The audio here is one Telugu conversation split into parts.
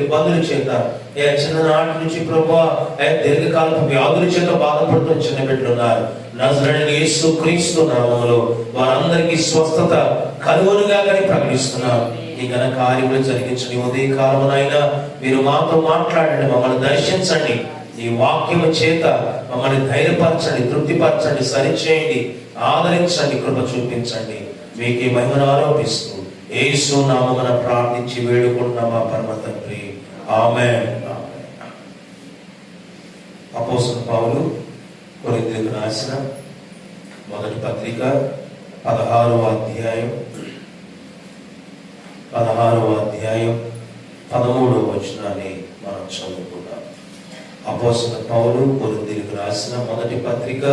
ఇబ్బందుల చేత చిన్ననాటి నుంచి ప్రభా దీర్ఘకాలపు వ్యాధుల చేత బాధపడుతున్న చిన్న బిడ్డలున్నారు ఉన్నారు. యేసు క్రీస్తు నామంలో వారందరికీ స్వస్థత కలుగునుగా కానీ ప్రకటిస్తున్నారు ఈ ఘన కార్యములు జరిగించండి ఉదయ కాలమునైనా మీరు మాతో మాట్లాడండి మమ్మల్ని దర్శించండి. ఈ వాక్యము చేత మమ్మల్ని ధైర్యపరచండి తృప్తిపరచండి సరిచేయండి ఆదరించండి కృప చూపించండి. మీకే మహిమను ఆరోపిస్తూ యేసు నామమున ప్రార్థించి వేడుకుంటున్నామా పరమ తండ్రి ఆమేన్. అపోస్తల పావులు కొరింథీయులకు రాసిన మొదటి పత్రిక పదహారవ అధ్యాయం పదహారవ అధ్యాయం పదమూడవ వచనాన్ని మనం చదువుకుందాం. అపోస్తల పౌలు కొరింథీయులకు రాసిన మొదటి పత్రిక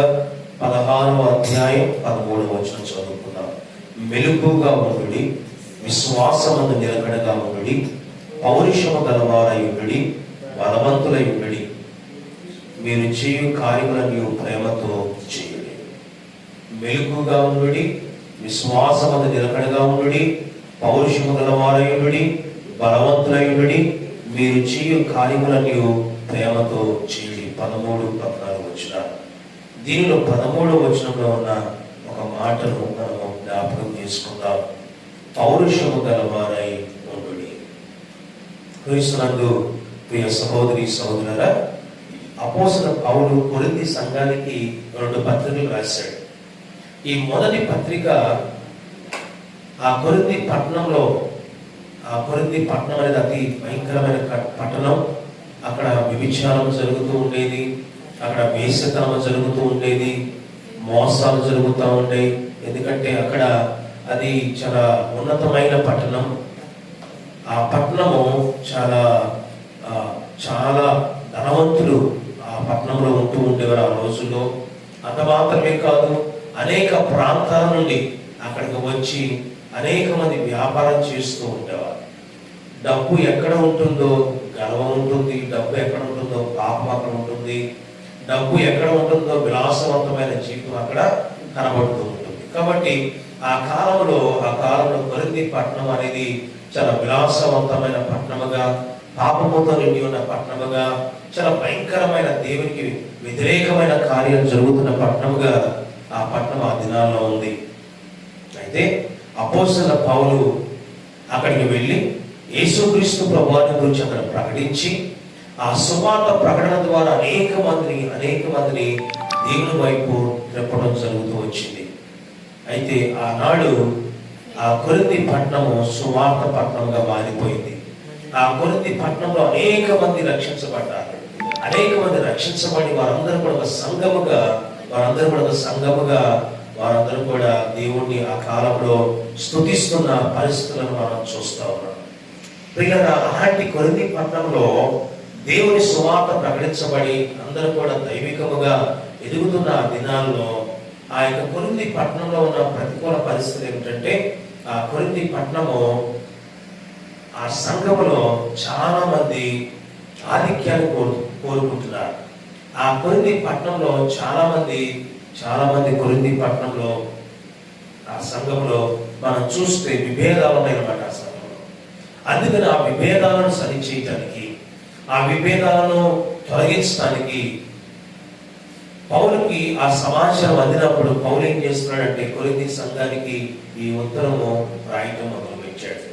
పదహారవ అధ్యాయం పదమూడవ వచనం చదువుకుందాం. మెలుగుగా ఉండుడి విశ్వాసమందు నిలకడగా ఉండుడి పౌరుషము గలవారై ఉండుడి బలవంతులై ఉండుడి. మీరు చేయు కార్యములను ప్రేమతో చేయుడి. మెలుగుగా ఉండుడి విశ్వాసమందు నిలకడగా ఉండుడి పౌరుషము గలవారై ఉండుడి బలవంతులై ఉండుడి. మీరు చేయు కార్యములను ప్రేమతో చేయుడి. పదమూడు పద్నాలుగు వచ్చిన దీనిలో పదమూడు వచనంలో ఉన్న ఒక మాటను మనము జ్ఞాపకం చేసుకుందాం. పౌరుషము గలవారై ఉండుడి. క్రీస్తునందు ప్రియ సహోదరి సహోదరుల అపోసల పౌలు కొరింది సంఘానికి రెండు పత్రికలు రాశాడు. ఈ మొదటి పత్రిక ఆ కొరింది పట్టణంలో ఆ కొరింది పట్టణం అనేది అతి భయంకరమైన పట్టణం. అక్కడ వ్యభిచారం జరుగుతూ ఉండేది. అక్కడ వేసతనం జరుగుతూ ఉండేది. మోసాలు జరుగుతూ ఉండేవి. ఎందుకంటే అక్కడ అది చాలా ఉన్నతమైన పట్టణం. ఆ పట్టణము చాలా చాలా ధనవంతులు ఆ పట్టణంలో ఉంటూ ఉండేవారు ఆ రోజుల్లో. అంత మాత్రమే కాదు అనేక ప్రాంతాల నుండి అక్కడికి వచ్చి అనేక మంది వ్యాపారం చేస్తూ ఉండేవారు. డబ్బు ఎక్కడ ఉంటుందో గర్వం ఉంటుంది డబ్బు ఎక్కడ ఉంటుందో పాపం అక్కడ ఉంటుంది డబ్బు ఎక్కడ ఉంటుందో విలాసవంతమైన జీవితం అక్కడ కనబడుతూ ఉంటుంది. కాబట్టి ఆ కాలంలో ఆ కాలంలో కొరింది పట్టణం అనేది చాలా విలాసవంతమైన పట్టణముగా పాపముతో నిండి ఉన్న పట్టణముగా చాలా భయంకరమైన దేవునికి వ్యతిరేకమైన కార్యం జరుగుతున్న పట్టణముగా ఆ పట్టణం ఆ దినాల్లో ఉంది. అయితే అపోసల పౌలు అక్కడికి వెళ్ళి యేసుక్రీస్తు ప్రభువాని గురించి అక్కడ ప్రకటించి ఆ సువార్త ప్రకటన ద్వారా అనేక మందిని అనేక మందిని దేవుని వైపు తిప్పడం జరుగుతూ వచ్చింది. అయితే ఆనాడు ఆ కొరింది పట్టణము సువార్త పట్టణంగా మారిపోయింది. ఆ కొరింది పట్టణంలో అనేక మంది రక్షించబడ్డారు. అనేక మంది రక్షించబడి వారందరూ కూడా ఒక సంఘముగా వారందరూ కూడా ఒక సంఘముగా వారందరూ కూడా దేవుణ్ణి ఆ కాలంలో స్థుతిస్తున్న పరిస్థితులను మనం చూస్తా ఉన్నాం. ప్రియుల అలాంటి కొరింది పట్టణంలో దేవుని సువార్త ప్రకటించబడి అందరూ కూడా దైవికముగా ఎదుగుతున్న దినాల్లో ఆ యొక్క కొరింది పట్టణంలో ఉన్న ప్రతికూల పరిస్థితి ఏమిటంటే ఆ కొరింది పట్టణము ఆ సంఘములో చాలా మంది ఆధిక్యాన్ని కోరు కోరుకుంటున్నారు. ఆ కొరింది పట్టణంలో చాలా మంది చాలా మంది కొరింది పట్టణంలో ఆ సంఘంలో మనం చూస్తే విభేదాలు ఉన్నాయన్నమాట ఆ సంఘంలో. అందుకని ఆ విభేదాలను సరిచేయటానికి ఆ విభేదాలను తొలగించడానికి పౌలుకి ఆ సమాచారం అందినప్పుడు పౌలు ఏం చేస్తున్నాడంటే కొరింది సంఘానికి ఈ ఉత్తరము రాయటం మొదలుపెట్టాడు.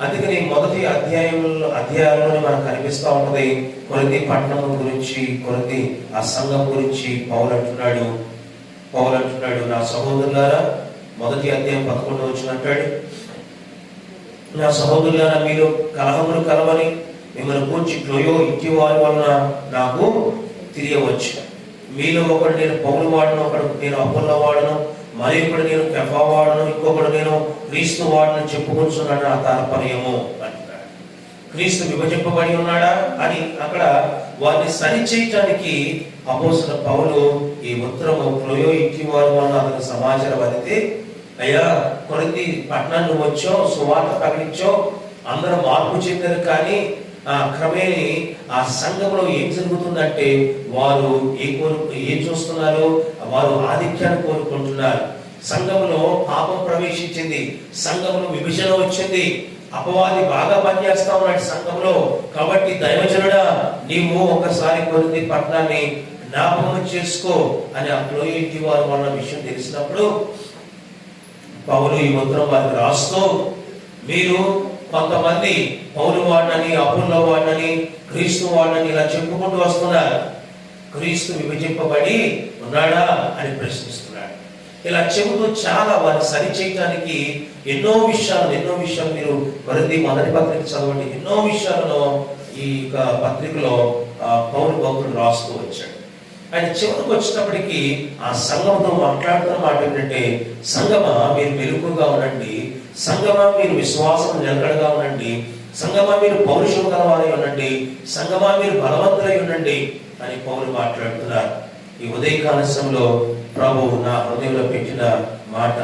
అందుకని మొదటి అధ్యాయంలో అధ్యాయంలోనే మనకు కనిపిస్తూ ఉంటది కొరింది పట్టణం గురించి కొరింది ఆ సంఘం గురించి పౌలు అంటున్నాడు. పౌలు అంటున్నాడు నా సహోదరులారా మొదటి అధ్యాయం పదకొండు వచ్చిన అంటాడు. నా సహోదరులారా మీరు కలహములు కలవని మిమ్మల్ని కూర్చి క్లోయో ఇంటి వారి వలన నాకు తెలియవచ్చు మీలో ఒకడు నేను పౌలు వాడను ఒకడు నేను అప్పుల వాడను మరి ఇప్పుడు నేను కెఫా వాడను ఇంకొకడు నేను క్రీస్తు వాడను చెప్పుకుంటున్నాడు నా తాత్పర్యము అంటున్నాడు. క్రీస్తు విభజింపబడి ఉన్నాడా అని అక్కడ వారిని సరిచేయటానికి అపోసల పౌలు ఈ ఉత్తరము క్లోయో ఇంటి వారు అన్న అతను సమాచారం అందితే అయ్యా కొరింది పట్టణాన్ని వచ్చో సువార్త ప్రకటించో అందరూ మార్పు చెందారు కానీ క్రమేణి ఆ సంఘంలో ఏం జరుగుతుందంటే వారు ఏ కోరు ఏం చూస్తున్నారు వారు ఆధిక్యాన్ని కోరుకుంటున్నారు. సంఘంలో పాపం ప్రవేశించింది. సంఘంలో విభజన వచ్చింది. అపవాది బాగా పనిచేస్తా ఉన్నాడు సంఘంలో కాబట్టి దైవజనుడా నీవు ఒకసారి కొరింది పట్టణాన్ని జ్ఞాపకం చేసుకో అని ఆ క్లోయింటి వారు అన్న విషయం తెలిసినప్పుడు పౌలు ఈ ఉత్తరం వారికి రాస్తూ మీరు కొంతమంది పౌరు వాడినని అప్పుల్లో వాడినని క్రీస్తు వాడినని ఇలా చెప్పుకుంటూ వస్తున్నారు. క్రీస్తు విభజింపబడి ఉన్నాడా అని ప్రశ్నిస్తున్నాడు. ఇలా చెబుతూ చాలా వారిని సరి చేయడానికి ఎన్నో విషయాలు ఎన్నో విషయాలు మీరు మరింది మొదటి పత్రిక చదవండి. ఎన్నో విషయాలను ఈ యొక్క పత్రికలో ఆ, పౌరు భక్తుడు రాస్తూ వచ్చాడు ఆయన చివరికి వచ్చినప్పటికీ ఆ సంఘంతో మాట్లాడుతున్న మాట ఏంటంటే సంగమ మీరు మెలుగుగా ఉండండి. సంగమా మీరు విశ్వాసం నిలకడగా ఉండండి. సంగమా మీరు పౌరుషం కలవారై ఉండండి. సంగమా మీరు బలవంతులై ఉండండి అని పౌరు మాట్లాడుతున్నారు. ఈ ఉదయకాల సమయంలో ప్రభు నా హృదయంలో పెట్టిన మాట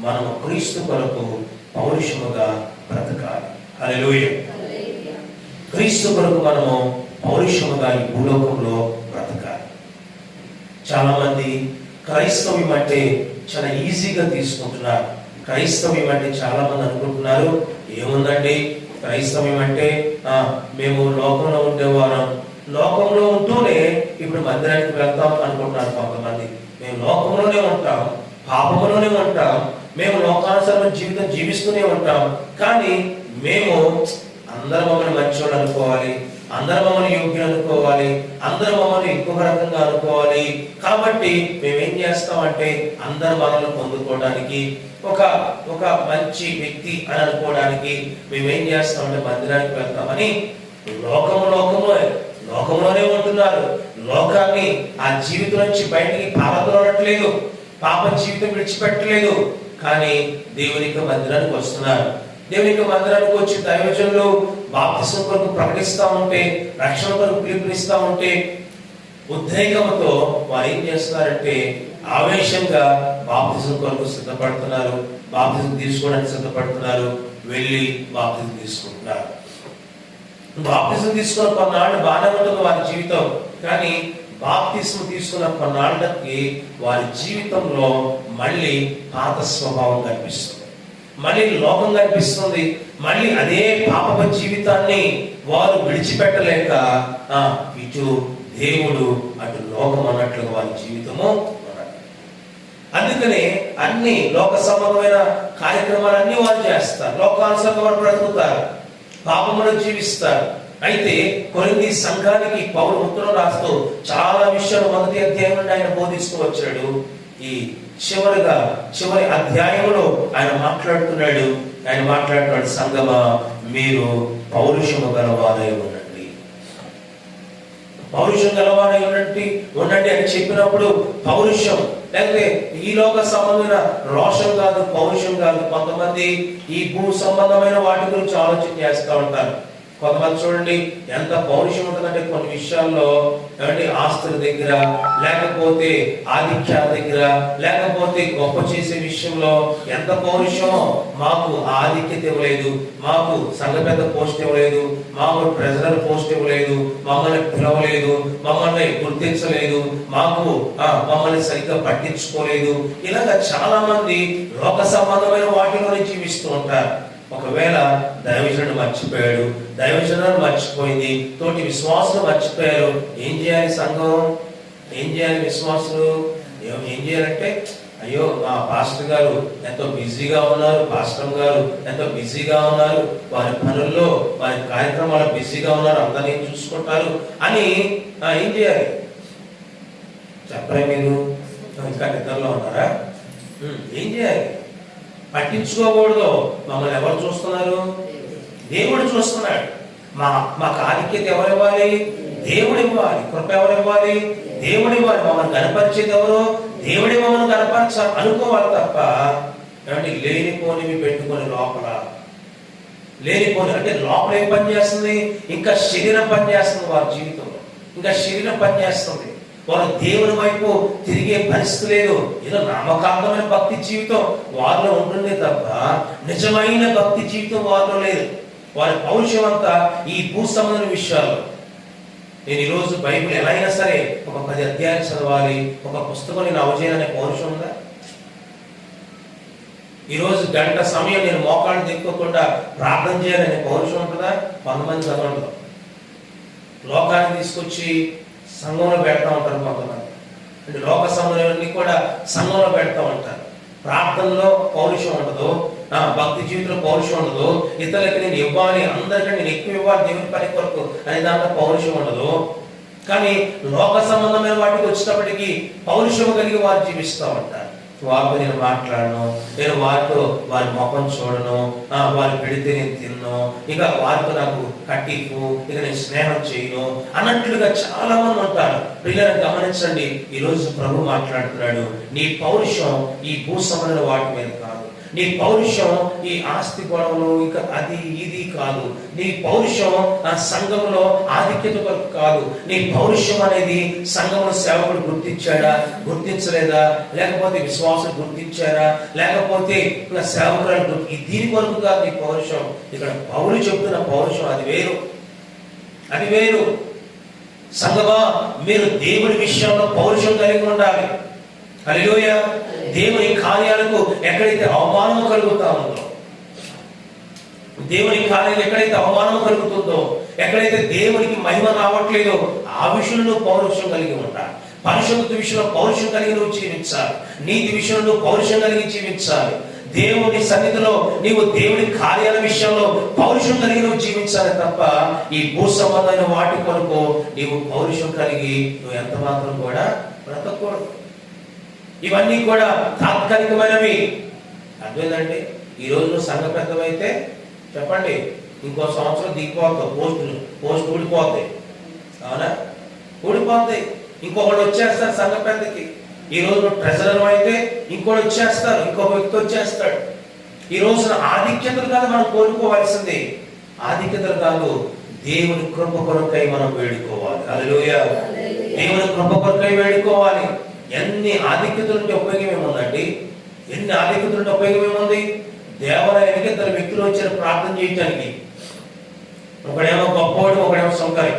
మనము క్రీస్తు కొరకు పౌరుషముగా బ్రతకాలి. అలెలుయ క్రీస్తు కొరకు మనము పౌరుషముగా ఈ భూలోకంలో బ్రతకాలి. చాలా మంది క్రైస్తవ్యం అంటే చాలా ఈజీగా తీసుకుంటున్నారు. క్రైస్తవ్యం అంటే చాలా మంది అనుకుంటున్నారు. ఏముందండి? క్రైస్తవ్యం అంటే మేము లోకంలో ఉండేవారం. లోకంలో ఉంటూనే ఇప్పుడు మందిరానికి వెళ్తాం అనుకుంటున్నారు కొంతమంది. మేము లోకంలోనే ఉంటాం పాపంలోనే ఉంటాం. మేము లోకానుసరమైన జీవితం జీవిస్తూనే ఉంటాం. కానీ మేము అందరూ మమ్మల్ని మంచోళ్ళు అనుకోవాలి. అందరూ మమ్మల్ని యోగ్యం అనుకోవాలి అందరూ మమ్మల్ని ఇంకొక రకంగా అనుకోవాలి. కాబట్టి మేమేం చేస్తామంటే అందరు మనల్ని పొందుకోవడానికి ఒక ఒక మంచి వ్యక్తి అని అనుకోవడానికి మేమేం చేస్తామంటే మందిరానికి వెళ్తామని లోకం లోకంలో లోకంలోనే ఉంటున్నారు. లోకాన్ని ఆ జీవితం నుంచి బయటికి పారదోలట్లేదు పాప జీవితం విడిచిపెట్టలేదు. కానీ దేవునికి మందిరానికి వస్తున్నారు. దేవునికి మందిరానికి వచ్చి దైవజనులు బాప్తిసం కొరకు ప్రకటిస్తూ ఉంటే రక్షణ కొరకు పిలుపునిస్తూ ఉంటే ఉద్రేకంతో వారు ఏం చేస్తున్నారంటే ఆవేశంగా బాప్తిజం కొరకు సిద్ధపడుతున్నారు. బాప్తిజం తీసుకోవడానికి సిద్ధపడుతున్నారు. వెళ్ళి బాప్తిజం తీసుకుంటున్నారు. బాప్తిజం తీసుకున్న కొన్నాళ్ళు బాగానే ఉంటుంది వారి జీవితం. కానీ బాప్తిజం తీసుకున్న కొన్నాళ్ళకి వారి జీవితంలో మళ్ళీ పాత స్వభావం కనిపిస్తుంది. మళ్ళీ లోకం కనిపిస్తుంది. మళ్ళీ అదే పాప జీవితాన్ని వారు విడిచిపెట్టలేక ఆ, ఇటు దేవుడు అటు లోకం అన్నట్లుగా వారి జీవితము అందుకనే అన్ని లోక సంబంధమైన కార్యక్రమాలన్నీ వారు చేస్తారు. లోకానుసరంగా వారు బ్రతుకుతారు. పాపములు జీవిస్తారు. అయితే కొరింది సంఘానికి పౌరు ఉత్తరం రాస్తూ చాలా విషయాలు మొదటి అధ్యాయం నుండి ఆయన బోధిస్తూ వచ్చాడు. ఈ చివరిగా చివరి అధ్యాయంలో ఆయన మాట్లాడుతున్నాడు. ఆయన మాట్లాడుతున్నాడు సంగమా మీరు పౌరుషము గలవారై ఉండండి. పౌరుషం గలవారై ఉండండి ఉండండి అని చెప్పినప్పుడు పౌరుషం లేకపోతే ఈ లోక సంబంధమైన రోషం కాదు పౌరుషం కాదు. కొంతమంది ఈ భూ సంబంధమైన వాటి గురించి ఆలోచన చేస్తూ ఉంటారు. కొంతమంది చూడండి ఎంత పౌరుషం ఉంటుందంటే కొన్ని విషయాల్లో ఏమంటే ఆస్తుల దగ్గర లేకపోతే ఆధిక్యాల దగ్గర లేకపోతే గొప్ప చేసే విషయంలో ఎంత పౌరుషమో మాకు ఆధిక్యత ఇవ్వలేదు మాకు సంఘ పెద్ద పోస్ట్ ఇవ్వలేదు మాకు ప్రెసిడెంట్ పోస్ట్ ఇవ్వలేదు మమ్మల్ని పిలవలేదు మమ్మల్ని గుర్తించలేదు మాకు మమ్మల్ని సరిగ్గా పట్టించుకోలేదు. ఇలాగ చాలా మంది లోక సంబంధమైన వాటిలోనే జీవిస్తూ ఉంటారు. ఒకవేళ దైవజనుడు మర్చిపోయాడు దైవజనుడు మర్చిపోయింది తోటి విశ్వాసులు మర్చిపోయారు ఏం చేయాలి సంఘం? ఏం చేయాలి విశ్వాసులు? ఏం చేయాలంటే అయ్యో మా పాస్టర్ గారు ఎంతో బిజీగా ఉన్నారు పాస్టర్ గారు ఎంతో బిజీగా ఉన్నారు వారి పనుల్లో వారి కార్యక్రమాలు బిజీగా ఉన్నారు అందరినీ చూసుకుంటారు అని ఏం చేయాలి? చెప్పరా మీరు? ఇంకా నిద్రలో ఉన్నారా? ఏం చేయాలి? పట్టించుకోకూడదు. మమ్మల్ని ఎవరు చూస్తున్నారు? దేవుడు చూస్తున్నాడు. మా మాకు ఆధిక్యత ఎవరు ఇవ్వాలి? దేవుడు ఇవ్వాలి. కృప ఎవరు ఇవ్వాలి? దేవుడు ఇవ్వాలి. మమ్మల్ని కనపరిచేది ఎవరు? దేవుడి మమ్మల్ని కనపరచ అనుకోవాలి తప్ప ఏమంటే లేనిపోనివి పెట్టుకొని లోపల లేనిపోని అంటే లోపల ఏం పని చేస్తుంది ఇంకా శరీరం పని చేస్తుంది వారి జీవితంలో. ఇంకా శరీరం పని చేస్తుంది వారు దేవుని వైపు తిరిగే పరిస్థితి లేదు. ఏదో నామకాంతమైన భక్తి జీవితం వారిలో ఉంటుంది తప్ప నిజమైన భక్తి జీవితం వారిలో లేదు. వారి పౌరుషం అంతా ఈ భూ సంబంధమైన విషయాల్లో నేను ఈరోజు బైబిల్ ఎలా అయినా సరే ఒక పది అధ్యాయాలు చదవాలి. ఒక పుస్తకం నేను అవజేయాలనే పౌరుషం ఉందా? ఈరోజు గంట సమయం నేను మోకాళ్ళు దిక్కోకుండా ప్రార్థన చేయాలనే పౌరుషం ఉంటుందా? కొంతమంది చదవండి. లోకాన్ని తీసుకొచ్చి సంఘంలో పెడతా ఉంటారు కొంతమంది. అంటే లోక సమయాలన్నీ కూడా సంఘంలో పెడతా ఉంటారు. ప్రార్థనలో పౌరుషం ఉండదు. నా భక్తి జీవితంలో పౌరుషం ఉండదు. ఇతరులకి నేను ఇవ్వాలి అందరికీ నేను ఎక్కువ ఇవ్వాలి దేవుని పని కొరకు అనే దాంట్లో పౌరుషం ఉండదు. కానీ లోక సంబంధమైన వాటికి వచ్చినప్పటికీ పౌరుషం కలిగి వారు జీవిస్తూ ఉంటారు. వారితో నేను మాట్లాడను. నేను వారితో వారి ముఖం చూడను. వారి వారు పెడితే నేను తిన్ను. ఇక వారితో నాకు కట్టింపు ఇక నేను స్నేహం చేయను. అన్నట్లుగా చాలా మంది ఉంటారు. పిల్లలను గమనించండి. ఈ రోజు ప్రభు మాట్లాడుతున్నాడు. నీ పౌరుషం ఈ భూ సంబంధమైన వాటి మీద కాదు. నీ పౌరుషం ఈ ఆస్తి గొడవలు ఇక అది ఇది కాదు. నీ పౌరుషం ఆ సంఘంలో ఆధిక్యత కొరకు కాదు. నీ పౌరుషం అనేది సంఘంలో సేవకుడు గుర్తించాడా? గుర్తించలేదా? లేకపోతే విశ్వాసం గుర్తించారా? లేకపోతే ఇంకా సేవకురాలు దీని కొరకు కాదు నీ పౌరుషం. ఇక్కడ పౌరు చెప్తున్న పౌరుషం అది వేరు. అది వేరు. సంగమా మీరు దేవుడి విషయంలో పౌరుషం కలిగి ఉండాలి. హల్లెలూయా. దేవుని కార్యాలకు ఎక్కడైతే అవమానం కలుగుతా ఉందో దేవుని కార్యాలు ఎక్కడైతే అవమానం కలుగుతుందో ఎక్కడైతే దేవునికి మహిమ రావట్లేదో ఆ విషయంలో పౌరుషం కలిగి ఉంటారు పరిశుద్ధ విషయంలో పౌరుషం కలిగి నువ్వు జీవించాలి. నీతి విషయంలో పౌరుషం కలిగి జీవించాలి. దేవుని సన్నిధిలో నీవు దేవుని కార్యాల విషయంలో పౌరుషం కలిగి నువ్వు జీవించాలి తప్ప ఈ భూ సంబంధమైన వాటి కొరకు నీవు పౌరుషం కలిగి నువ్వు ఎంత మాత్రం కూడా బ్రతకూడదు. ఇవన్నీ కూడా తాత్కాలికమైనవి. అర్థమైందండి? ఈ రోజు నువ్వు సంఘ పెద్దవైతే చెప్పండి ఇంకో సంవత్సరం దిగిపోతావు పోస్టులు పోస్ట్ ఊడిపోతాయి. అవునా? ఊడిపోతాయి. ఇంకొకటి వచ్చేస్తారు సంఘ పెద్దకి. ఈ రోజు ట్రెజరర్ అయితే ఇంకోటి వచ్చేస్తారు ఇంకొక వ్యక్తి వచ్చేస్తాడు. ఈ రోజున ఆధిక్యతలు కాదు మనం కోరుకోవాల్సింది. ఆధిక్యతలు కాదు దేవుని కృప కొరకై మనం వేడుకోవాలి. హల్లెలూయా. దేవుని కృప కొరకై వేడుకోవాలి. ఎన్ని ఆధిక్యతలు ఉంటే ఉపయోగం ఏముందండి? ఎన్ని ఆధిక్యతలు ఉంటే ఉపయోగం ఏముంది? దేవాలయానికి ఇద్దరు వ్యక్తులు వచ్చారు ప్రార్థన చేయటానికి. ఒకడేమో గొప్పవాడు ఒకడేమో సొంకరి.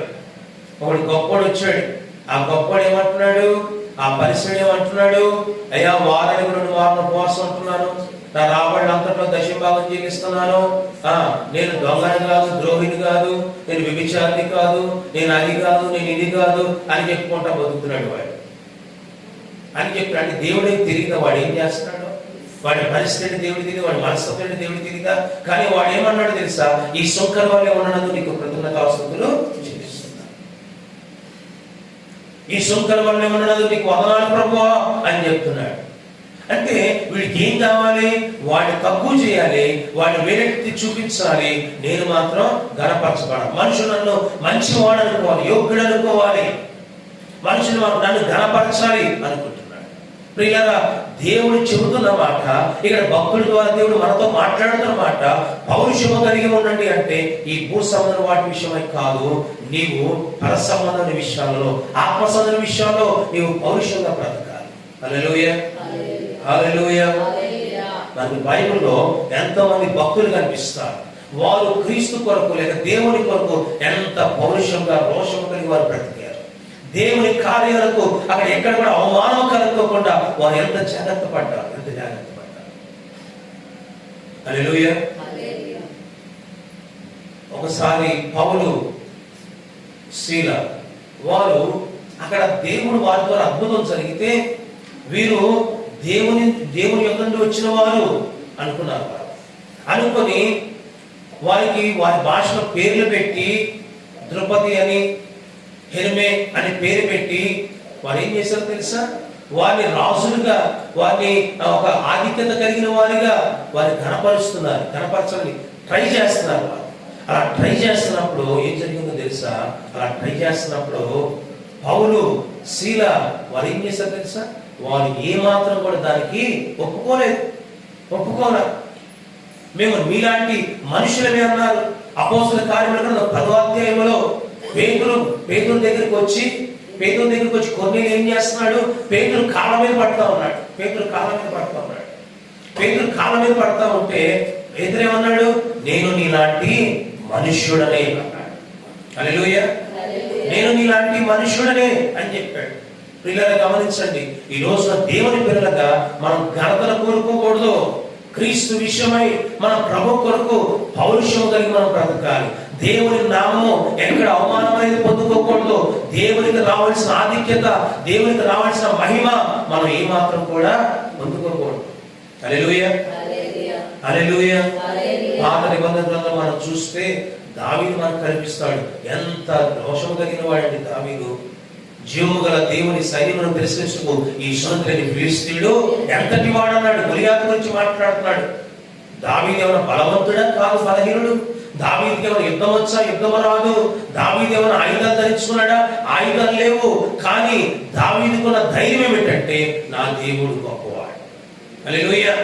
ఒకడు గొప్పవాడు వచ్చాడు. ఆ గొప్పవాడు ఏమంటున్నాడు? ఆ పరిశ్రమ ఏమంటున్నాడు? అయ్యా వారానికి రెండు వారం ఉపవాసం అంటున్నాను నా రాబడి అంతట్లో దశభాగం జీవిస్తున్నాను ఆ నేను దొంగని కాదు ద్రోహిని కాదు నేను విభిచారిని కాదు నేను అది కాదు నేను ఇది కాదు అని చెప్పుకుంటా బతుకుతున్నాడు వాడు. అని చెప్పాడు దేవుడికి తిరిగిన వాడు ఏం చేస్తున్నాడు? వాడి పరిస్థితి దేవుడి తెలియదు వాడి మనస్తత్వం దేవుడి తిరిగా కానీ వాడు ఏమన్నాడు తెలుసా? ఈ సొంకర వల్లే ఉన్నందుకు నీకు కృతజ్ఞత అవసరతులు ఈ సొంకర వల్లే ఉన్నందుకు నీకు వదనాలు ప్రభువా అని చెప్తున్నాడు. అంటే వీడికి ఏం కావాలి? వాడిని తక్కువ చేయాలి వాడిని వేరెత్తి చూపించాలి నేను మాత్రం గనపరచబడ మనుషులు నన్ను మంచివాడు అనుకోవాలి యోగ్యుడు అనుకోవాలి. మనుషులు నన్ను గనపరచాలి అనుకుంటున్నాడు ప్రియులారా దేవుడు చెబుతున్న మాట ఇక్కడ భక్తుల ద్వారా దేవుడు మనతో మాట్లాడుతున్న మాట పౌరుషము కలిగి ఉండండి అంటే ఈ భూ సంబంధం వాటి విషయమై కాదు. నీవు పర సంబంధం విషయాల్లో ఆత్మ సంబంధం విషయాల్లో నీవు పౌరుషంగా బ్రతకాలి. హల్లెలూయా. హల్లెలూయా. మనకి బైబిల్లో ఎంతో మంది భక్తులు కనిపిస్తారు. వారు క్రీస్తు కొరకు లేక దేవుని కొరకు ఎంత పౌరుషంగా రోషం కలిగి వారు బ్రతికారు. దేవుని కార్యాలకు అక్కడ ఎక్కడ కూడా అవమానం కలుగుకోకుండా వారు ఎంత జాగ్రత్త పడ్డారు ఎంత జాగ్రత్త పడ్డారు. హల్లెలూయా. ఒకసారి పౌలు శీల వారు అక్కడ దేవుడు వారి ద్వారా అద్భుతం జరిగితే వీరు దేవుని దేవుని యొక్క నుండి వచ్చిన వారు అనుకున్నారు వారు. అనుకొని వారికి వారి భాషలో పేర్లు పెట్టి ద్రౌపది అని హెర్మే అని పేరు పెట్టి వారు ఏం చేశారు తెలుసా? వారిని రాజులుగా వారిని ఒక ఆధిక్యత కలిగిన వారిగా వారిని కనపరుస్తున్నారు కనపరచండి ట్రై చేస్తున్నారు వారు అలా ట్రై చేస్తున్నప్పుడు ఏం జరిగిందో తెలుసా? అలా ట్రై చేస్తున్నప్పుడు పౌలు శీల వారు ఏం చేశారు తెలుసా? వారు ఏమాత్రం కూడా దానికి ఒప్పుకోలేదు. ఒప్పుకోరా మేము మీలాంటి మనుషులమే అన్నారు. అపోసుల కార్యములు పదో అధ్యాయంలో పేతురు పేతురు దగ్గరికి వచ్చి పేతురు దగ్గరికి వచ్చి కొన్ని ఏం చేస్తున్నాడు? పేతురు కాళ్ళ మీద పడతా ఉన్నాడు. పేతురు కాళ్ళ మీద పడతా ఉన్నాడు. పేతురు కాళ్ళ మీద పడతా ఉంటే పేతురు ఏమన్నాడు? నేను నీలాంటి మనుష్యుడనే అన్నాడు. హల్లెలూయా. నేను నీలాంటి మనుష్యుడనే అని చెప్పాడు. పిల్లలు గమనించండి. ఈ రోజున దేవుని పిల్లలుగా మనం ఘనతను కోరుకోకూడదు. క్రీస్తు విషయమై మన ప్రభు కొరకు పౌరుషం కలిగి మనం బ్రతకాలి. దేవుని నామము ఎక్కడ అవమానం అనేది పొందుకోకూడదు. దేవునికి రావాల్సిన ఆధిక్యత దేవునికి రావాల్సిన మహిమ మనం ఏమాత్రం కూడా పొందుకోకూడదు. అలెలుయ అలెలుయ పాత నిబంధనలలో మనం చూస్తే దావీదు మనకు కనిపిస్తాడు. ఎంత దోషం కలిగిన వాడండి దావీదు. జీవము గల దేవుని సైన్యమును ప్రశ్నించుకు ఈ సునంతులని ఫిలిస్తీయుడు ఎంతటి వాడన్నాడు? గురియాత గురించి మాట్లాడుతున్నాడు. దావీదు ఏమైనా బలవంతుడా? కాదు బలహీనుడు. దావీదికి ఏమైనా యుద్ధం వచ్చా? యుద్ధం రాదు. దావీదు ఏమైనా ఆయుధాలు ధరించుకున్నాడా? ఆయుధాలు లేవు. కానీ దావీదుకున్న ధైర్యం ఏమిటంటే నా దేవుడు గొప్పవాడు. హల్లెలూయా.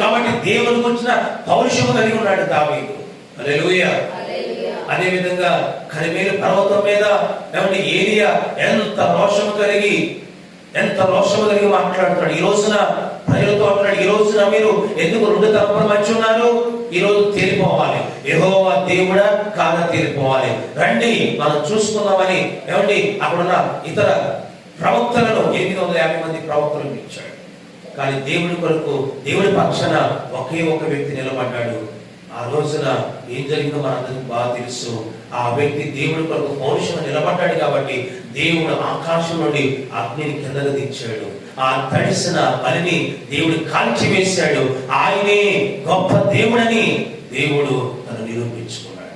కాబట్టి దేవుని గురించిన పౌరుషము కలిగి ఉన్నాడు దావీదు. హల్లెలూయా. అదే విధంగా కరిమేలు పర్వతం మీద ఏమంటే ఏలియా ఎంత రోషము కలిగి ఎంత రోషము కలిగి మాట్లాడుతాడు ఈ రోజున ప్రజలతో అంటున్నాడు ఈ రోజున మీరు ఎందుకు రెండు తరపున మంచి ఉన్నారు? ఈ రోజు తేలిపోవాలి. ఏదో దేవుడా కాదా తేలిపోవాలి. రండి మనం చూసుకుందామని. ఏమండి? అక్కడున్న ఇతర ప్రవక్తలను ఎనిమిది వందల యాభై మంది ప్రవక్తలను ఇచ్చాడు కానీ దేవుడి కొరకు దేవుడి పక్షాన ఒకే ఒక వ్యక్తి నిలబడ్డాడు. ఆ రోజున ఏం జరిగిందో మనందరికి బాగా తెలుసు. ఆ వ్యక్తి దేవుడి కొరకు పౌరుషంగా నిలబడ్డాడు కాబట్టి దేవుడు ఆకాశం నుండి అగ్నిని కిందకు దించాడు. ఆ తడిసిన పనిని దేవుడు కాల్చివేశాడు ఆయనే గొప్ప దేవుడని దేవుడు తను నిరూపించుకున్నాడు.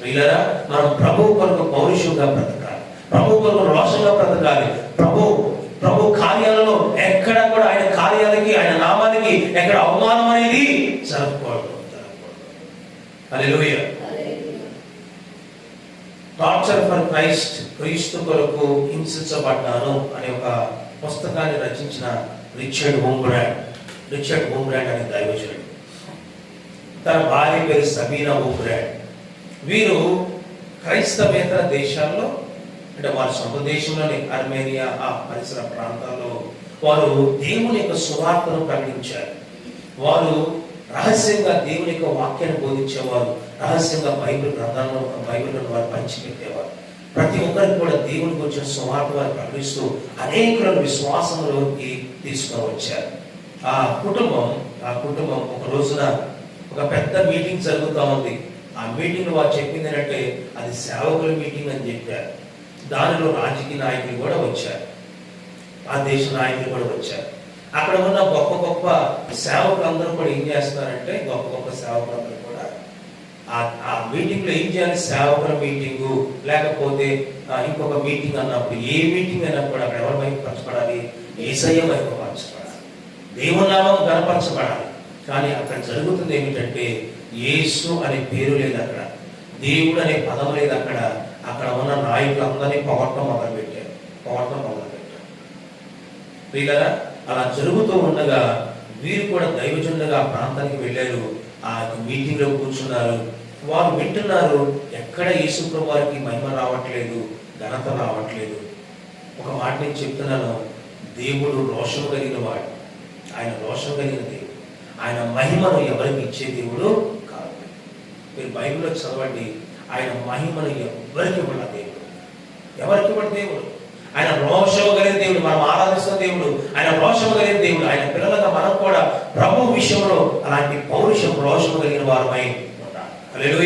ప్రియులరా మనం ప్రభు కొరకు పౌరుషంగా బ్రతకాలి. ప్రభు కొరకు రోషంగా బ్రతకాలి. ప్రభు ప్రభు కార్యాలలో ఎక్కడ కూడా ఆయన కార్యాలకి ఆయన నామానికి ఎక్కడ అవమానం అనేది జరగకూడదు జరగకూడదు. టార్చర్ ఫర్ క్రైస్ట్ క్రీస్తు కొరకు హింసించబడ్డాను అనే ఒక పుస్తకాన్ని రచించిన రిచర్డ్ హోమ్బ్రాండ్ రిచర్డ్ హోమ్బ్రాండ్ అనే దైవజనుడు. తన భార్య పేరు సబీనా హోమ్బ్రాండ్ వీరు క్రైస్తవేతర దేశాల్లో అంటే వారి సొంత దేశంలోని అర్మేనియా ఆ పరిసర ప్రాంతాల్లో వారు దేవుని యొక్క సువార్తను ప్రకటించారు. వారు రహస్యంగా దేవుని యొక్క వాక్యాన్ని బోధించేవారు. రహస్యంగా బైబిల్ గ్రంథాలను బైబిల్ను వారు పంచిపెట్టేవారు. ప్రతి ఒక్కరికి కూడా దేవుని కొంచెం సువార్త వారు ప్రకటిస్తూ అనేకులను విశ్వాసంలోకి తీసుకొని వచ్చారు ఆ కుటుంబం ఆ కుటుంబం ఒక రోజున ఒక పెద్ద మీటింగ్ జరుగుతూ ఉంది. ఆ మీటింగ్ వారు చెప్పింది ఏంటంటే అది సేవకుల మీటింగ్ అని చెప్పారు. దానిలో రాజకీయ నాయకులు కూడా వచ్చారు. ఆ దేశ నాయకులు కూడా వచ్చారు. అక్కడ ఉన్న గొప్ప గొప్ప సేవకులు అందరూ కూడా ఏం చేస్తున్నారంటే గొప్ప గొప్ప సేవకులందరూ కూడా ఆ మీటింగ్లో ఏం చేయాలి? సేవకుల మీటింగు లేకపోతే ఇంకొక మీటింగ్ అన్నప్పుడు ఏ మీటింగ్ అయినప్పుడు అక్కడ ఎవరి మైపరచబడాలి పరచబడాలి ఏసయ్య వైపు దేవుని నామం కనపరచబడాలి కానీ అక్కడ జరుగుతుంది ఏమిటంటే యేసు అనే పేరు లేదు అక్కడ. దేవుడు అనే పదం లేదు అక్కడ. అక్కడ ఉన్న నాయకులందరినీ పొగట్టం మొదలుపెట్టారు. పొగట్టం మొదలుపెట్టారు. ప్రియులరా అలా జరుగుతూ ఉండగా వీరు కూడా దైవజనులుగా ఆ ప్రాంతానికి వెళ్ళారు. ఆ మీటింగ్లో కూర్చున్నారు. వారు వింటున్నారు ఎక్కడ యేసు వారికి మహిమ రావట్లేదు ఘనత రావట్లేదు. ఒక మాట నేను చెప్తున్నాను దేవుడు రోషం కలిగిన వాడు. ఆయన రోషం కలిగిన దేవుడు. ఆయన మహిమను ఎవరికి ఇచ్చే దేవుడు కాదు. మీరు బైబిల్లో చదవండి ఆయన మహిమను ఎవరికి ఇవ్వడం దేవుడు? ఎవరికి ఇవ్వడం దేవుడు? ఆయన రోషం కలిగిన దేవుడు మనం ఆరాధిస్తున్న దేవుడు. ఆయన రోషం కలిగిన దేవుడు. ఆయన పిల్లలుగా మనం కూడా ప్రభు విషయంలో అలాంటి పౌరుషం రోషం కలిగిన వారమై ఉండాలి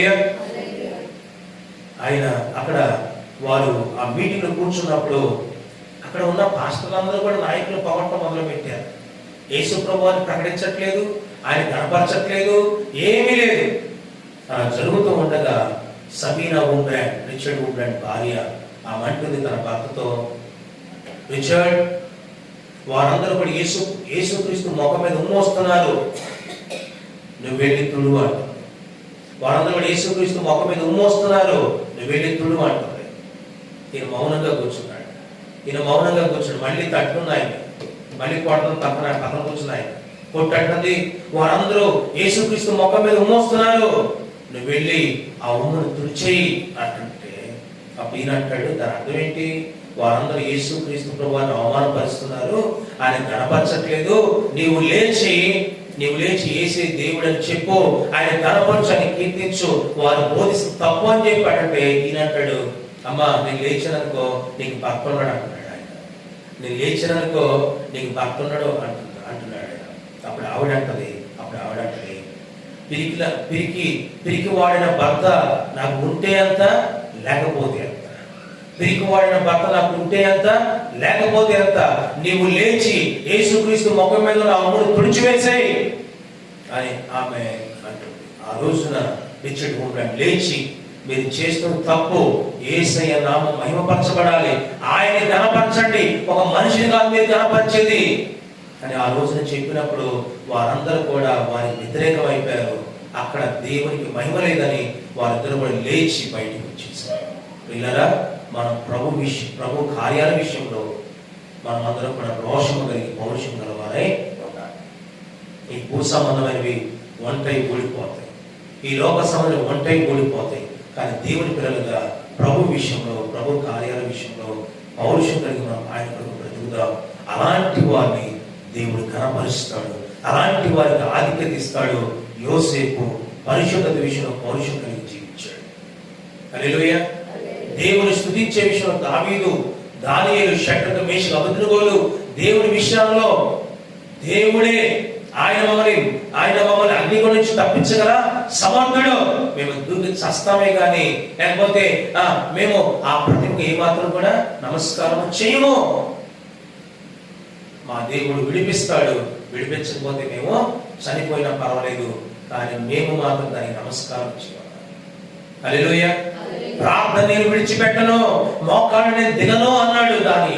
ఆయన అక్కడ వారు ఆ మీటింగ్లో కూర్చున్నప్పుడు అక్కడ ఉన్న పాస్టర్లందరూ కూడా నాయకులు పొగట్టం మొదలు పెట్టారు యేసు ప్రభువాన్ని ప్రకటించట్లేదు ఆయన కనపరచట్లేదు ఏమీ లేదు. అలా జరుగుతూ ఉండగా సమీనా వుంబ్రాండ్ రిచర్డ్ వుంబ్రాండ్ భార్య ఆ మంటుంది తన భర్తతో రిచర్డ్ వారందరూ కూడా యేసు యేసుక్రీస్తు ముఖం మీద ఉమ్మోస్తున్నారు. నువ్వు వెళ్ళి తుడువాడు వారందరూ కూడా యేసుక్రీస్తు మొక్క మీద ఉమ్మోస్తున్నారు. నువ్వు వెళ్ళి తుడువు అంటుంది ఈయన మౌనంగా కూర్చున్నాడు. ఈయన మౌనంగా కూర్చున్నాడు. మళ్ళీ తట్టున్నాయి మళ్ళీ కొట్టడం తప్పన పక్కన కూర్చున్నాయి కొట్టంటుంది వారందరూ యేసుక్రీస్తు మొక్క మీద ఉమ్మోస్తున్నారు. నువ్వు వెళ్ళి ఆ ఉమ్మను తుడిచేయి అంటుంటే అప్పుడు ఈయన అంటాడు దాని అర్థం ఏంటి? వారందరూ యేసుక్రీస్తు అని అవమానపరుస్తున్నారు. ఆయన కనపరచట్లేదు. నీవు లేచి నీవు లేచి ఏసే దేవుడు అని చెప్పు. ఆయన కనపరచు అని కీర్తించు. వారు బోధిస్తూ తప్పు అని చెప్పాడంటే ఈయన అంటాడు అమ్మా నేను లేచిననుకో నీకు భర్త ఉన్నాడు అంటున్నాడు ఆయన. నేను లేచిననుకో నీకు భర్త ఉన్నాడు అంటున్నాడు అప్పుడు ఆవిడ అంటది అప్పుడు ఆవిడ అంటది పిరికిల పిరికి పిరికి వాడిన భర్త నాకు ఉంటే అంత లేకపోతే అంత వాడిన భర్త నాకు ఉంటే ఎంత? లేకపోతే ఎంత? నీవు లేచి యేసుక్రీస్తు ముఖం మీద నా అమ్ముడు తుడిచివేసేయి. అని ఆమె అంటుంది. ఆ రోజున రిచర్డ్ హోమ్లాండ్ లేచి మీరు చేస్తున్న తప్పు ఏసయ్య నామం మహిమపరచబడాలి. ఆయన ధనపరచండి ఒక మనిషిని కాదు మీరు గణపరిచేది అని ఆ రోజున చెప్పినప్పుడు వారందరూ కూడా వారి వ్యతిరేకం అయిపోయారు అక్కడ దేవునికి మహిమ లేదని వారిద్దరు కూడా లేచి బయటకు వచ్చేసారు. పిల్లరా మనం ప్రభు విషయం ప్రభు కార్యాల విషయంలో మనం అందరం కూడా రోషము కలిగి పౌరుషం గలవారై ఉండాలి. ఈ భూ సంబంధమైనవి ఒంటై ఊడిపోతాయి. ఈ లోక సంబంధం ఒంటై ఊడిపోతాయి. కానీ దేవుని పిల్లలుగా ప్రభు విషయంలో ప్రభు కార్యాల విషయంలో పౌరుషం కలిగి మనం ఆయన కొరకు బ్రతుకుదాం? అలాంటి వారిని దేవుడు కనపరుస్తాడు. అలాంటి వారికి ఆధిక్యత ఇస్తాడు. యోసేపు పరిశుద్ధత విషయంలో పౌరుషం కలిగి జీవించాడు. హల్లెలూయా. దేవుని స్థుతించే విషయంలో దావీదు దానియలు షట్రక మేషకు అభిద్రగోలు దేవుని విషయాల్లో దేవుడే ఆయన మమ్మల్ని ఆయన మమ్మల్ని అగ్నిగుణ నుంచి తప్పించగలరా సమర్థుడు. మేము దూకి చస్తామే కానీ లేకపోతే మేము ఆ ప్రతిమకు ఏమాత్రం కూడా నమస్కారం చేయము. మా దేవుడు విడిపిస్తాడు. విడిపించకపోతే మేము చనిపోయినా పర్వాలేదు కానీ మేము మాత్రం దానికి నమస్కారం చేయాలి. అలెలుయ్యా ప్రార్థన నేను విడిచిపెట్టను మోకాళ్ళు నేను దిగను అన్నాడు దాని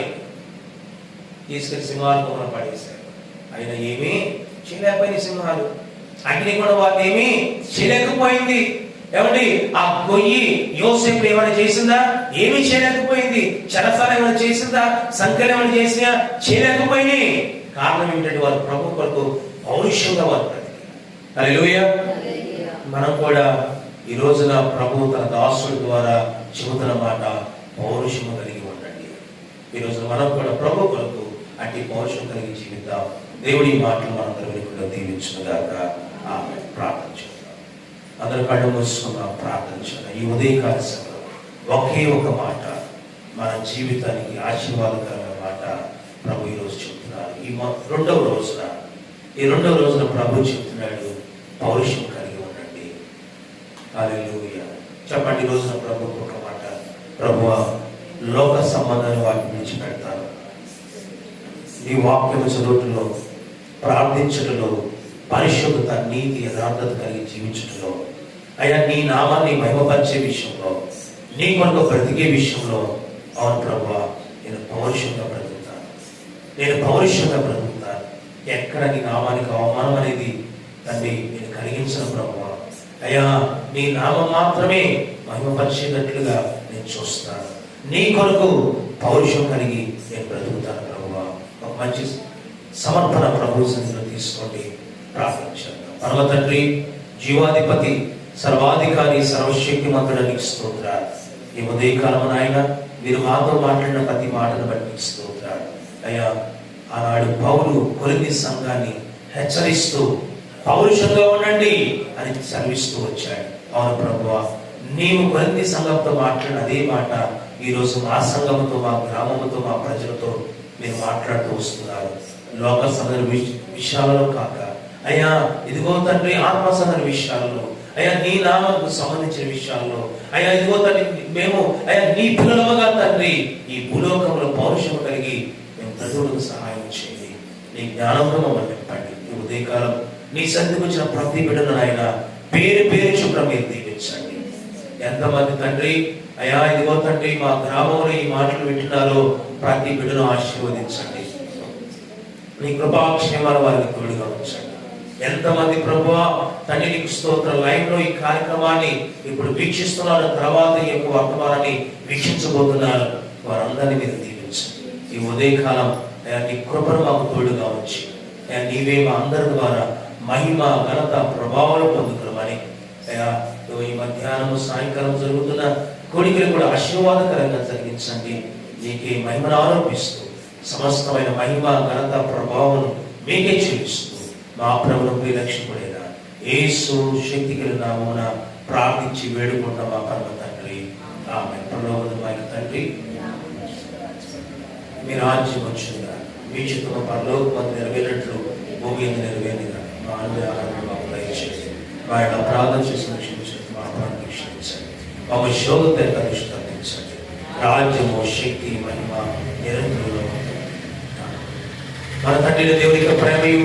తీసుకెళ్ళి సింహాలు పడేశాడు అయినా ఏమీ చేయలేకపోయింది సింహాలు. అగ్ని కూడా వారిని ఏమీ చేయలేకపోయింది. ఏమండి ఆ గొయ్యి యోసేపు ఏమైనా చేసిందా? ఏమీ చేయలేకపోయింది. చెరసాల ఏమైనా చేసిందా? సంఖ్యలు ఏమైనా చేసినా చేయలేకపోయినాయి. కారణం ఏంటంటే వారు ప్రభు కొరకు పౌరుషంగా వారు బ్రతికారు. మనం కూడా ఈ రోజున ప్రభు తన దాసుడి ద్వారా చెబుతున్న మాట పౌరుషము కలిగి ఉండండి. ఈ రోజున మనం కూడా ప్రభు కొరకు అట్టి పౌరుషం కలిగి జీవిద్దాం. దేవుడి మాటలు మనందరం వినకుండా దీవించుగాక ఆమె ప్రార్థన చేద్దాం. అందరు కళ్ళు మూసుకున్న ప్రార్థన చేద్దాం. ఈ ఉదయకాల సమయంలో ఒకే ఒక మాట మన జీవితానికి ఆశీర్వాదకరమైన మాట ప్రభు ఈరోజు చెప్తున్నారు. ఈ రెండవ రోజున ఈ రెండవ రోజున ప్రభు చెప్తున్నాడు పౌరుషం హల్లెలూయా చెప్పండి ఈ రోజున ప్రభు ఒక మాట. ప్రభువ లోక సంబంధాన్ని వాటిని విడిచిపెడతాను నీ వాక్యం చదువుటలో ప్రార్థించటంలో పరిశుభ్రత నీతి యథార్థత కలిగి జీవించటంలో అయ్యా నీ నామాన్ని మహిమపరిచే విషయంలో నీ కొరకు బ్రతికే విషయంలో అవును ప్రభు నేను పౌరుషంగా బ్రతుకుతాను. నేను పౌరుషంగా బ్రతుకుతాను. ఎక్కడ నీ నామానికి అవమానం అనేది తండ్రి నేను కలిగించిన ప్రభు. అయ్యా నీ నామం మాత్రమే మహిమపరిచేటట్లుగా నేను చూస్తాను నీ కొరకు పౌరుషం కలిగి నేను బ్రతుకుతాను ప్రభువా. ఒక మంచి సమర్పణ ప్రభు సన్నిధిలో తీసుకోండి. ప్రార్థించాను పరమ తండ్రి జీవాధిపతి సర్వాధికారి సర్వశక్తి నీకు స్తోత్ర ఈ ఉదయకాలం నాయన మీరు మాతో మాట్లాడిన ప్రతి మాటను బట్టి నీకు అయ్యా ఆనాడు పౌలు కొరింది సంఘాన్ని హెచ్చరిస్తూ పౌరుషంగా ఉండండి అని సెలవిస్తూ వచ్చాడు. అవును ప్రభువా నీవు కొరింది సంఘంతో మాట్లాడిన అదే మాట ఈ రోజు మా సంఘంతో మా గ్రామంతో మా ప్రజలతో మీరు మాట్లాడుతూ వస్తున్నారు. లోక సందర్భ విషయాలలో కాక. అయ్యా ఇదిగో తండ్రి ఆత్మ సందర్భ విషయాలలో. అయ్యా నీ నామకు సంబంధించిన విషయాల్లో. అయ్యా ఇదిగో తండ్రి మేము అయ్యా నీ పిల్లలుగా తండ్రి ఈ భూలోకంలో పౌరుషం కలిగి మేము ప్రజలకు సహాయం చేయండి. నీ జ్ఞానంలో మమ్మల్ని నింపండి ఈ ఉదయకాలం నీ సన్నిధికి వచ్చిన ప్రతి బిడ్డను ఆయన పేరు పేరు శుభ్రం మీరు దీవించండి. ఎంతమంది తండ్రి అయ్యా ఇదిగో తండ్రి మా గ్రామంలో ఈ మాటలు వింటున్నారో ప్రతి బిడ్డను ఆశీర్వదించండి. నీ కృపాక్షేమాలు వారికి తోడుగా ఉంచండి. ఎంతమంది ప్రభు తండ్రి నీకు స్తోత్ర లైవ్లో ఈ కార్యక్రమాన్ని ఇప్పుడు వీక్షిస్తున్నారు తర్వాత ఈ యొక్క వర్తమానాన్ని వీక్షించబోతున్నారు. వారందరినీ మీరు దీవించండి. ఈ ఉదయకాలం అయ్యా నీ కృపను మాకు తోడుగా ఉంచి అయ్యా నీవే మా అందరి ద్వారా మహిమ ఘనత ప్రభావాలు పొందుతున్నామని అయ్యా ఈ మధ్యాహ్నం సాయంకాలం జరుగుతున్న కోరికలు కూడా ఆశీర్వాదకరంగా జరిగించండి. నీకే మహిమను ఆరోపిస్తూ సమస్తమైన మహిమ ఘనత ప్రభావం మీకే చూపిస్తూ మా ప్రభుత్వ ప్రియలక్ష్యపడేలా యేసు శక్తి కలిగిన నామమున ప్రార్థించి వేడుకుంటాం మా పరమ తండ్రి. ఆమె పరలోకమైన తండ్రి. మీ రాజ్యం వచ్చిందా మీ చిత్తం పరలోకమంది నెరవేరినట్లు భూమి మీద మా మాకు దయచేసి ఆయన ప్రార్థన చేసిన క్షమించండి మా అపరాన్ని క్షమించండి రాజ్యము శక్తి మహిమ నిరంతరంలో మన తండ్రి దేవుని యొక్క ప్రేమయు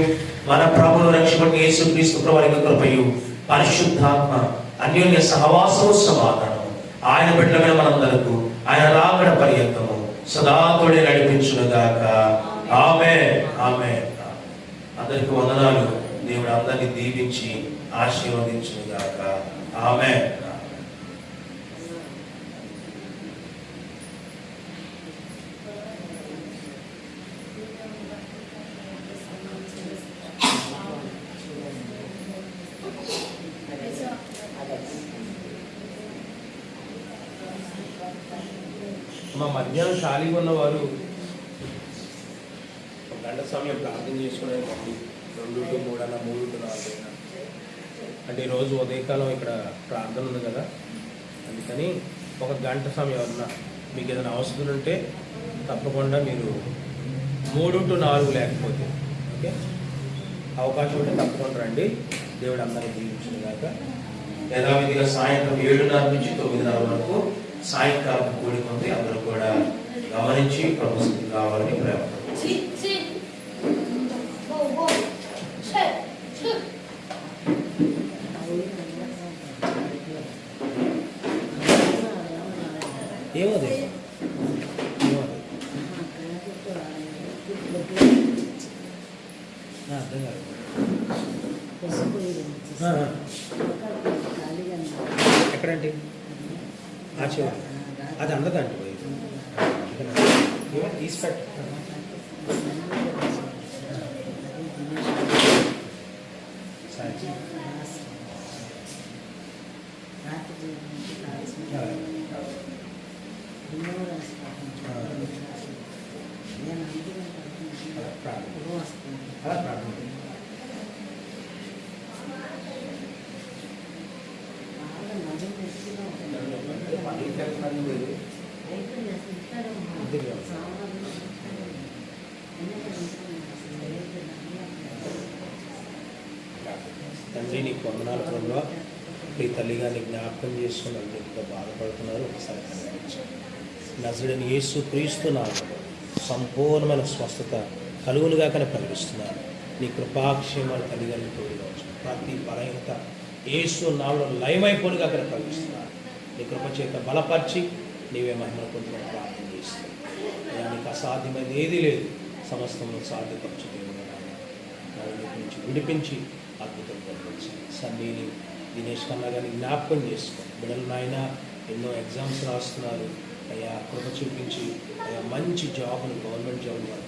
మన ప్రభువు రక్షకుడు యేసుక్రీస్తు ప్రభు యొక్క కృపయు పరిశుద్ధాత్మ అన్యోన్య సహవాసము సమాధానం ఆయన బిడ్డలమైన మనందరకు ఆయన రాకడ పర్యంతము సదా తోడే నడిపించునుగాక ఆమె ఆమె అందరికి వందనాలు దేవుడు అందరినీ దీవించి ఆశీర్వదించునుగాక. ఆమె మా మధ్యాహ్నం ఖాళీగా ఉన్నవారు ఒక గంట సమయం ప్రార్థన చేసుకోవడానికి రెండు టు మూడు అన్న మూడు టు నాలుగు అయినా రోజు ఉదయకాలం ఇక్కడ ప్రార్థన ఉంది కదా. అందుకని ఒక గంట సమయం ఎవరన్నా మీకు ఏదైనా అవసరం ఉంటే తప్పకుండా మీరు మూడు టు నాలుగు లేకపోతే ఓకే? అవకాశం ఉంటే తప్పకుండా రండి. దేవుడు అందరికీ దీవించిన దాకా యథావిధిగా సాయంత్రం ఏడున్నర నుంచి తొమ్మిదిన్నర వరకు సాయంకాలం కూడి ఉంది అందరూ కూడా గమనించి ప్రభుత్వం కావాలని ప్రేమ అలా తండ్రి నీకు వందనాలు ప్రభావ. మీ తల్లిగా నీ జ్ఞాపకం చేసుకుని ఎంతో బాధపడుతున్నారు. ఒకసారి కనిపించండి నజరుడని యేసు క్రీస్తు నామములో సంపూర్ణమైన స్వస్థత కలుగునుగా కనుక ప్రకటిస్తున్నాను నీ కృపాక్షేమాలు తల్లిదండ్రులు తోడుకోవచ్చు ప్రతి బలహీనత ఏసు నామలో లయమైపోనుగా కన ప్రకటిస్తున్నాను నీ కృప చేత బలపరిచి నీవే మహిమను పొందుకుని ప్రార్థన చేస్తాను దానికి నీకు అసాధ్యమైనది ఏదీ లేదు. సమస్తంలో సాధ్యపరచు దేవుడు నుంచి విడిపించి అద్భుతం జరిగించండి సన్నీని దినేష్ కన్నా కానీ జ్ఞాపకం చేసుకో. బిడ్డలు నాయన ఎన్నో ఎగ్జామ్స్ రాస్తున్నారు. అయ్యా కృప చూపించి అయ్యా మంచి జాబ్ను గవర్నమెంట్ జాబ్ని వారు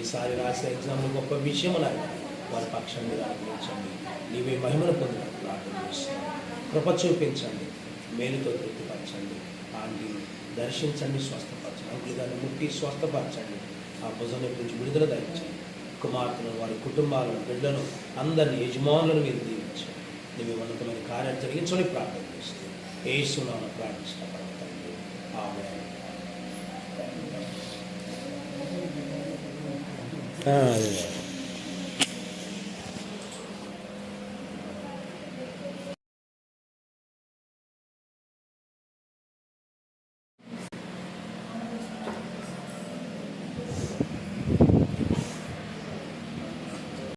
ఈసారి రాసే ఎగ్జామ్లు గొప్ప విషయం నాయన వారి పక్షం మీద అనుభవించండి నీవే మహిమను పొందడానికి ప్రార్థన చేస్తున్నాను కృప చూపించండి. మేలుతో తృప్తిపరచండి. ఆంటీ దర్శించండి స్వస్థపరచండి. అంకులు గారిని ముట్టి స్వస్థపరచండి. ఆ భుజం నుంచి విడుదల ధరించండి కుమార్తెను వారి కుటుంబాలను బిడ్డను అందరిని యజమానులను మీరు దీవించండి. నీవు ఉన్నతమైన కార్యాలు జరిగించని ప్రార్థన చేస్తుంది ఏ సునామను ప్రార్థించిన పర్వతండి ఆమె 嗯。